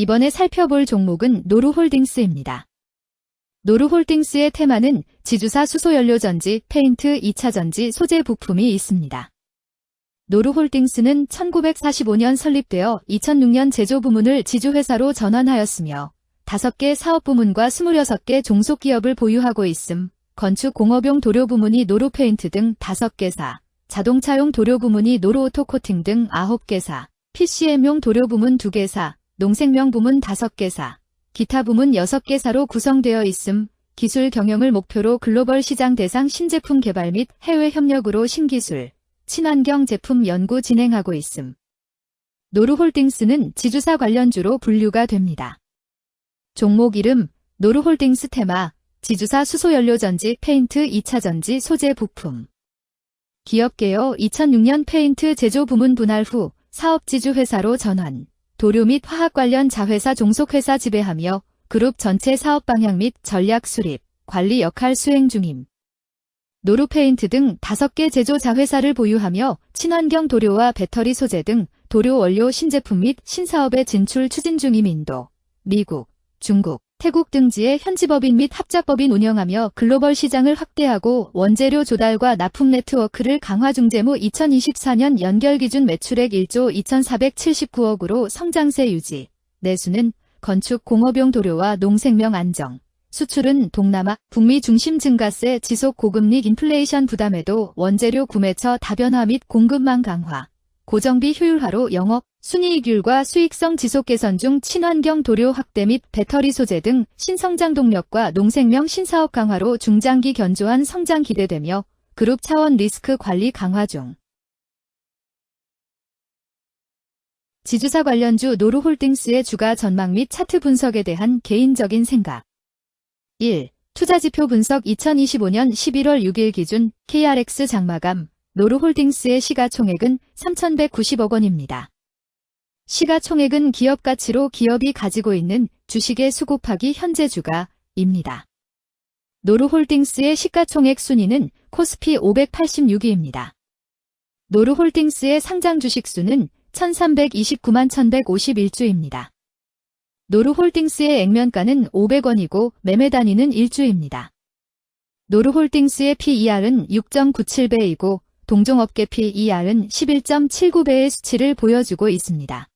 이번에 살펴볼 종목은 노루홀딩스입니다. 노루홀딩스의 테마는 지주사 수소연료전지, 페인트 2차전지 소재 부품이 있습니다. 노루홀딩스는 1945년 설립되어 2006년 제조 부문을 지주회사로 전환하였으며 5개 사업 부문과 26개 종속기업을 보유하고 있음, 건축 공업용 도료 부문이 노루페인트 등 5개사, 자동차용 도료 부문이 노루오토코팅 등 9개사, PCM용 도료 부문 2개사, 농생명 부문 5개사, 기타 부문 6개사로 구성되어 있음, 기술 경영을 목표로 글로벌 시장 대상 신제품 개발 및 해외 협력으로 신기술, 친환경 제품 연구 진행하고 있음. 노루홀딩스는 지주사 관련주로 분류가 됩니다. 종목 이름, 노루홀딩스 테마, 지주사 수소연료전지 페인트 2차전지 소재 부품. 기업 개요 2006년 페인트 제조 부문 분할 후 사업지주 회사로 전환, 도료 및 화학 관련 자회사 종속회사 지배하며 그룹 전체 사업 방향 및 전략 수립, 관리 역할 수행 중임. 노루페인트 등 5개 제조 자회사를 보유하며 친환경 도료와 배터리 소재 등 도료 원료 신제품 및 신사업에 진출 추진 중임 인도, 미국, 중국, 태국 등지의 현지법인 및 합작법인 운영하며 글로벌 시장을 확대하고 원재료 조달과 납품 네트워크를 강화 중재무 2024년 연결 기준 매출액 1조 2,479억으로 성장세 유지, 내수는 건축 공업용 도료와 농생명 안정, 수출은 동남아, 북미 중심 증가세 지속 고금리 인플레이션 부담에도 원재료 구매처 다변화 및 공급망 강화, 고정비 효율화로 영업, 순이익률과 수익성 지속 개선 중 친환경 도료 확대 및 배터리 소재 등 신성장 동력과 농생명 신사업 강화로 중장기 견조한 성장 기대되며 그룹 차원 리스크 관리 강화 중. 지주사 관련주 노루홀딩스의 주가 전망 및 차트 분석에 대한 개인적인 생각. 1. 투자지표 분석 2025년 11월 6일 기준 KRX 장마감 노루홀딩스의 시가총액은 3,190억 원입니다. 시가총액은 기업 가치로 기업이 가지고 있는 주식의 수 곱하기 현재 주가입니다. 노루홀딩스의 시가총액 순위는 코스피 586위입니다. 노루홀딩스의 상장 주식 수는 1329만 1151주입니다. 노루홀딩스의 액면가는 500원이고 매매 단위는 1주입니다. 노루홀딩스의 PER은 6.97배이고 동종업계 PER은 11.79배의 수치를 보여주고 있습니다.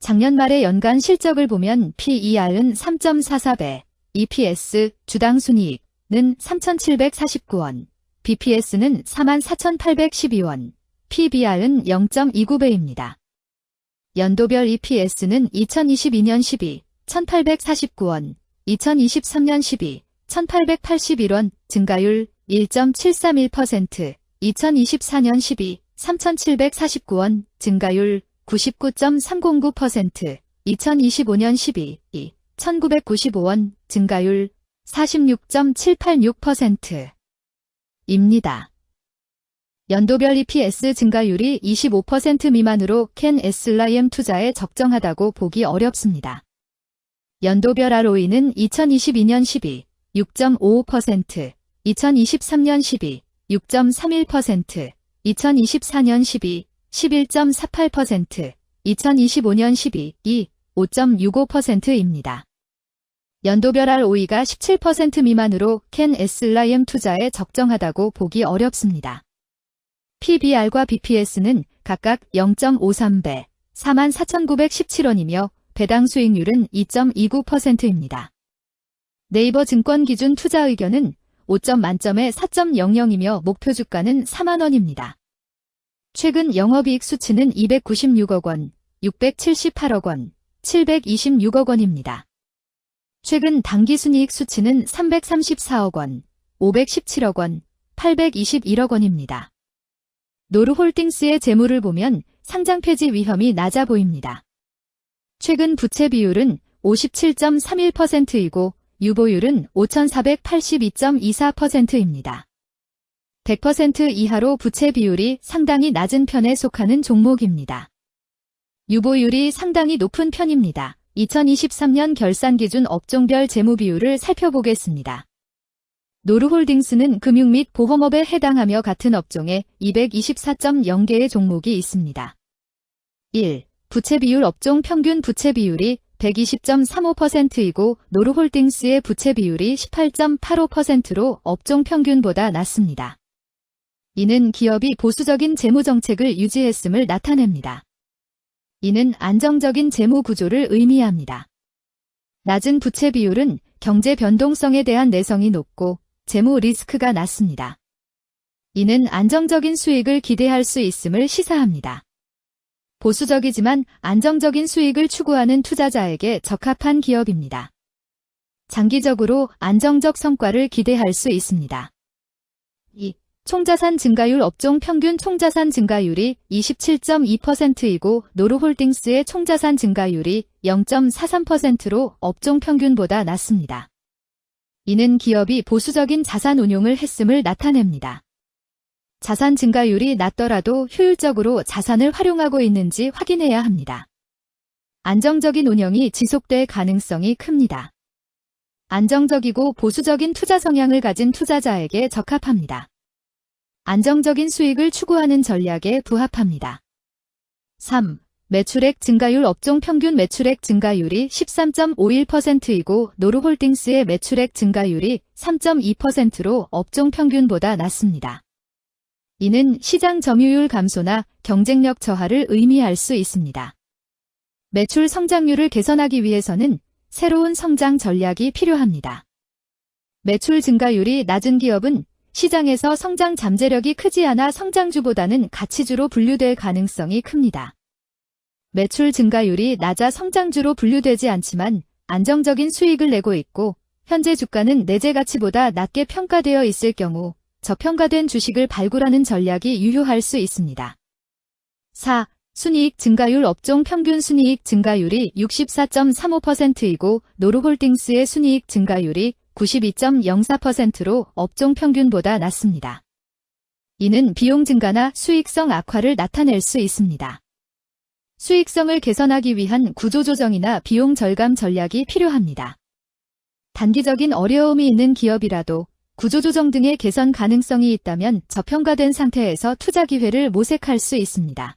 작년 말의 연간 실적을 보면 PER은 3.44배, EPS, 주당 순이익은 3,749원, BPS는 44,812원, PBR은 0.29배입니다. 연도별 EPS는 2022년 12, 1,849원, 2023년 12, 1,881원, 증가율 1.731%, 2024년 12, 3,749원, 증가율 99.309%, 2025년 12, 2, 1995원, 증가율 46.786%. 입니다. 연도별 EPS 증가율이 25% 미만으로 캔 에슬라이엠 투자에 적정하다고 보기 어렵습니다. 연도별 ROE는 2022년 12, 6.55%, 2023년 12, 6.31%, 2024년 12, 11.48%, 2025년 12, 2, 5.65%입니다. 연도별 ROE가 17% 미만으로 캔 에슬라이엠 투자에 적정하다고 보기 어렵습니다. PBR과 BPS는 각각 0.53배, 44,917원이며 배당 수익률은 2.29%입니다. 네이버 증권 기준 투자 의견은 5점 만점에 4.00이며 목표 주가는 4만 원입니다. 최근 영업이익 수치는 296억 원, 678억 원, 726억 원입니다. 최근 당기순이익 수치는 334억 원, 517억 원, 821억 원입니다. 노르홀딩스의 재물을 보면 상장 폐지 위험이 낮아 보입니다. 최근 부채 비율은 57.31%이고 유보율은 5,482.24%입니다. 100% 이하로 부채 비율이 상당히 낮은 편에 속하는 종목입니다. 유보율이 상당히 높은 편입니다. 2023년 결산 기준 업종별 재무 비율을 살펴보겠습니다. 노르홀딩스는 금융 및 보험업에 해당하며 같은 업종에 224.0개의 종목이 있습니다. 1. 부채 비율 업종 평균 부채 비율이 120.35%이고 노르홀딩스의 부채 비율이 18.85%로 업종 평균보다 낮습니다. 이는 기업이 보수적인 재무 정책을 유지했음을 나타냅니다. 이는 안정적인 재무 구조를 의미합니다. 낮은 부채 비율은 경제 변동성에 대한 내성이 높고 재무 리스크가 낮습니다. 이는 안정적인 수익을 기대할 수 있음을 시사합니다. 보수적이지만 안정적인 수익을 추구하는 투자자에게 적합한 기업입니다. 장기적으로 안정적 성과를 기대할 수 있습니다. 2. 총자산 증가율 업종 평균 총자산 증가율이 27.2%이고 노르홀딩스의 총자산 증가율이 0.43%로 업종 평균보다 낮습니다. 이는 기업이 보수적인 자산 운용을 했음을 나타냅니다. 자산 증가율이 낮더라도 효율적으로 자산을 활용하고 있는지 확인해야 합니다. 안정적인 운영이 지속될 가능성이 큽니다. 안정적이고 보수적인 투자 성향을 가진 투자자에게 적합합니다. 안정적인 수익을 추구하는 전략에 부합합니다. 3. 매출액 증가율 업종 평균 매출액 증가율이 13.51%이고 노르홀딩스의 매출액 증가율이 3.2%로 업종 평균보다 낮습니다. 이는 시장 점유율 감소나 경쟁력 저하를 의미할 수 있습니다. 매출 성장률을 개선하기 위해서는 새로운 성장 전략이 필요합니다. 매출 증가율이 낮은 기업은 시장에서 성장 잠재력이 크지 않아 성장주보다는 가치주로 분류될 가능성이 큽니다. 매출 증가율이 낮아 성장주로 분류되지 않지만 안정적인 수익을 내고 있고 현재 주가는 내재 가치보다 낮게 평가되어 있을 경우 저평가된 주식을 발굴하는 전략이 유효할 수 있습니다. 4. 순이익 증가율 업종 평균 순이익 증가율이 64.35%이고 노르홀딩스의 순이익 증가율이 92.04%로 업종 평균보다 낮습니다. 이는 비용 증가나 수익성 악화를 나타낼 수 있습니다. 수익성을 개선하기 위한 구조조정이나 비용 절감 전략이 필요합니다. 단기적인 어려움이 있는 기업이라도 구조조정 등의 개선 가능성이 있다면 저평가된 상태에서 투자 기회를 모색할 수 있습니다.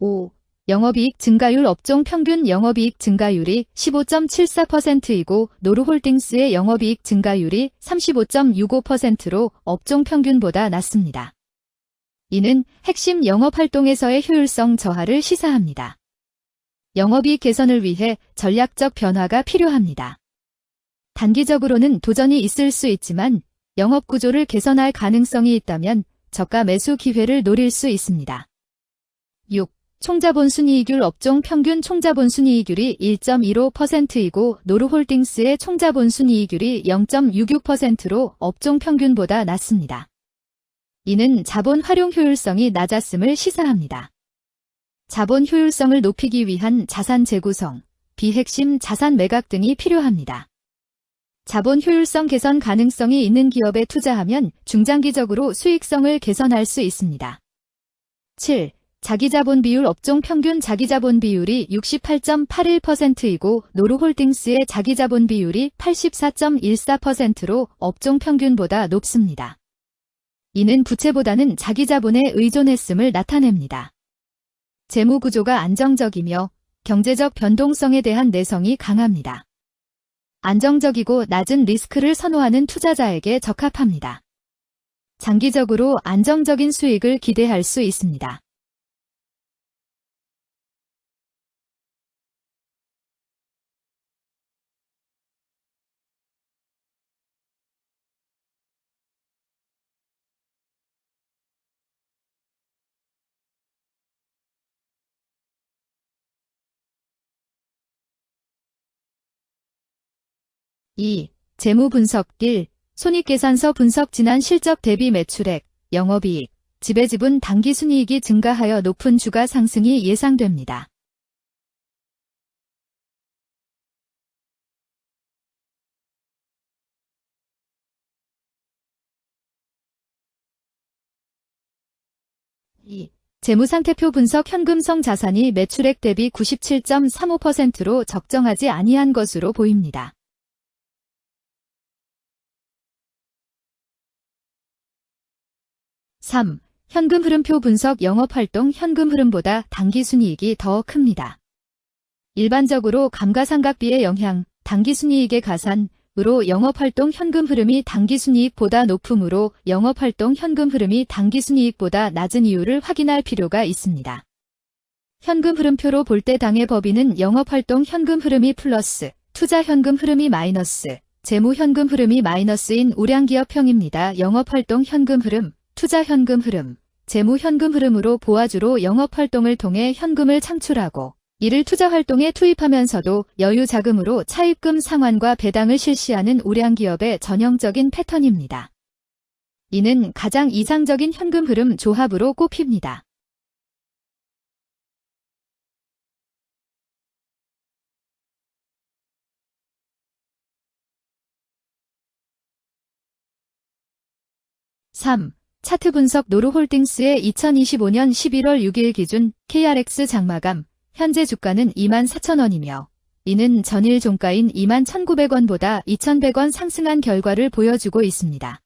5. 영업이익 증가율 업종 평균 영업이익 증가율이 15.74%이고 노르홀딩스의 영업이익 증가율이 35.65%로 업종 평균보다 낮습니다. 이는 핵심 영업 활동에서의 효율성 저하를 시사합니다. 영업이익 개선을 위해 전략적 변화가 필요합니다. 단기적으로는 도전이 있을 수 있지만 영업 구조를 개선할 가능성이 있다면 저가 매수 기회를 노릴 수 있습니다. 6. 총자본 순이익률 업종 평균 총자본 순이익률이 1.15%이고 노르홀딩스의 총자본 순이익률이 0.66%로 업종 평균보다 낮습니다. 이는 자본 활용 효율성이 낮았음을 시사합니다. 자본 효율성을 높이기 위한 자산 재구성, 비핵심 자산 매각 등이 필요합니다. 자본 효율성 개선 가능성이 있는 기업에 투자하면 중장기적으로 수익성을 개선할 수 있습니다. 7. 자기자본 비율 업종 평균 자기자본 비율이 68.81%이고 노르홀딩스의 자기자본 비율이 84.14%로 업종 평균보다 높습니다. 이는 부채보다는 자기 자본에 의존했음을 나타냅니다. 재무 구조가 안정적이며 경제적 변동성에 대한 내성이 강합니다. 안정적이고 낮은 리스크를 선호하는 투자자에게 적합합니다. 장기적으로 안정적인 수익을 기대할 수 있습니다. 2. 재무 분석 1. 손익계산서 분석 지난 실적 대비 매출액, 영업이익, 지배지분 당기순이익이 증가하여 높은 주가 상승이 예상됩니다. 이 재무상태표 분석 현금성 자산이 매출액 대비 97.35%로 적정하지 아니한 것으로 보입니다. 3. 현금 흐름표 분석 영업활동 현금 흐름보다 당기순이익이 더 큽니다. 일반적으로 감가상각비의 영향, 당기순이익의 가산으로 영업활동 현금 흐름이 당기순이익보다 높으므로 영업활동 현금 흐름이 당기순이익보다 낮은 이유를 확인할 필요가 있습니다. 현금 흐름표로 볼 때 당의 법인은 영업활동 현금 흐름이 플러스, 투자 현금 흐름이 마이너스, 재무 현금 흐름이 마이너스인 우량기업형입니다. 영업활동 현금 흐름, 투자 현금 흐름, 재무 현금 흐름으로 보아주로 영업 활동을 통해 현금을 창출하고 이를 투자 활동에 투입하면서도 여유 자금으로 차입금 상환과 배당을 실시하는 우량 기업의 전형적인 패턴입니다. 이는 가장 이상적인 현금 흐름 조합으로 꼽힙니다. (3) 차트 분석 노루홀딩스의 2025년 11월 6일 기준 KRX 장마감 현재 주가는 24,000원이며 이는 전일 종가인 21,900원보다 2,100원 상승한 결과를 보여주고 있습니다.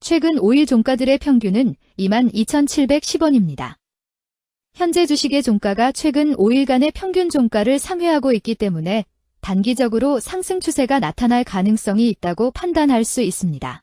최근 5일 종가들의 평균은 22,710원입니다. 현재 주식의 종가가 최근 5일간의 평균 종가를 상회하고 있기 때문에 단기적으로 상승 추세가 나타날 가능성이 있다고 판단할 수 있습니다.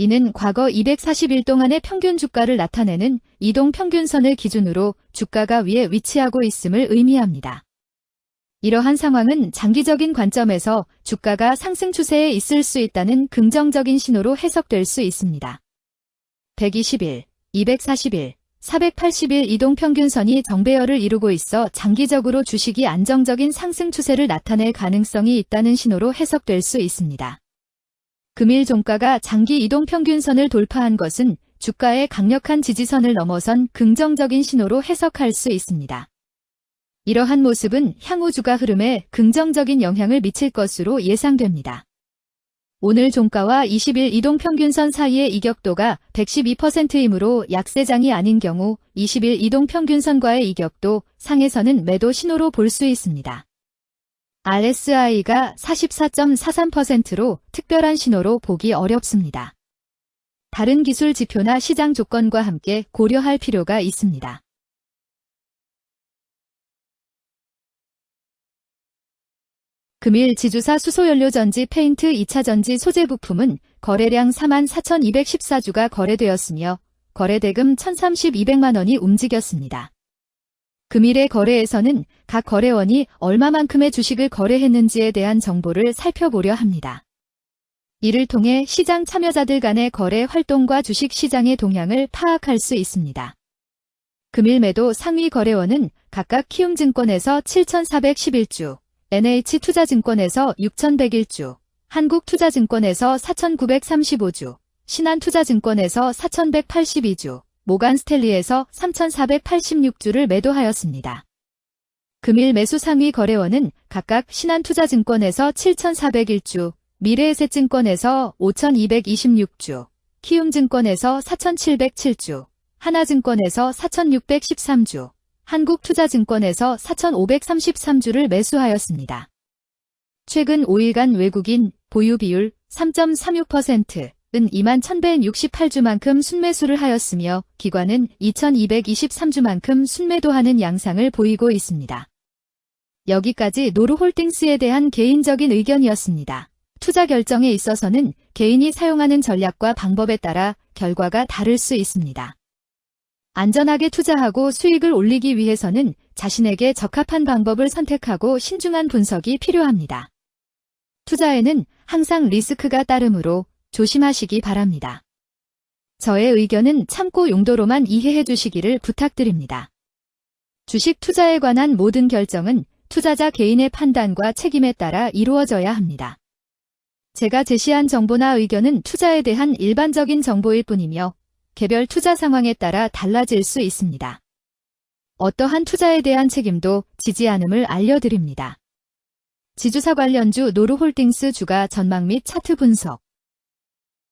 이는 과거 240일 동안의 평균 주가를 나타내는 이동 평균선을 기준으로 주가가 위에 위치하고 있음을 의미합니다. 이러한 상황은 장기적인 관점에서 주가가 상승 추세에 있을 수 있다는 긍정적인 신호로 해석될 수 있습니다. 120일, 241, 480일 이동 평균선이 정배열을 이루고 있어 장기적으로 주식이 안정적인 상승 추세를 나타낼 가능성이 있다는 신호로 해석될 수 있습니다. 금일 종가가 장기 이동 평균선을 돌파한 것은 주가의 강력한 지지선을 넘어선 긍정적인 신호로 해석할 수 있습니다. 이러한 모습은 향후 주가 흐름에 긍정적인 영향을 미칠 것으로 예상됩니다. 오늘 종가와 20일 이동 평균선 사이의 이격도가 112%이므로 약세장이 아닌 경우 20일 이동 평균선과의 이격도 상에서는 매도 신호로 볼 수 있습니다. RSI가 44.43%로 특별한 신호로 보기 어렵습니다. 다른 기술 지표나 시장 조건과 함께 고려할 필요가 있습니다. 금일 지주사 수소연료전지 페인트 2차전지 소재 부품은 거래량 44,214주가 거래되었으며 거래대금 1,032백만원이 움직였습니다. 금일의 거래에서는 각 거래원이 얼마만큼의 주식을 거래했는지에 대한 정보를 살펴보려 합니다. 이를 통해 시장 참여자들 간의 거래 활동과 주식 시장의 동향을 파악할 수 있습니다. 금일 매도 상위 거래원은 각각 키움증권에서 7,411주, NH투자증권에서 6,101주, 한국투자증권에서 4,935주, 신한투자증권에서 4,182주, 모간 스텔리에서 3,486주를 매도하였습니다. 금일 매수 상위 거래원은 각각 신한투자증권에서 7,401주, 미래에셋증권에서 5,226주, 키움증권에서 4,707주, 하나증권에서 4,613주, 한국투자증권에서 4,533주를 매수하였습니다. 최근 5일간 외국인 보유 비율 3.36%, 은 2만 1168주만큼 순매수를 하였으며 기관은 2223주만큼 순매도 하는 양상을 보이고 있습니다. 여기까지 노루홀딩스에 대한 개인적인 의견이었습니다. 투자 결정에 있어서는 개인이 사용하는 전략과 방법에 따라 결과가 다를 수 있습니다. 안전하게 투자하고 수익을 올리기 위해서는 자신에게 적합한 방법을 선택하고 신중한 분석이 필요합니다. 투자에는 항상 리스크가 따르므로 조심하시기 바랍니다. 저의 의견은 참고 용도로만 이해해 주시기를 부탁드립니다. 주식 투자에 관한 모든 결정은 투자자 개인의 판단과 책임에 따라 이루어져야 합니다. 제가 제시한 정보나 의견은 투자에 대한 일반적인 정보일 뿐이며 개별 투자 상황에 따라 달라질 수 있습니다. 어떠한 투자에 대한 책임도 지지 않음을 알려드립니다. 지주사 관련주 노루홀딩스 주가 전망 및 차트 분석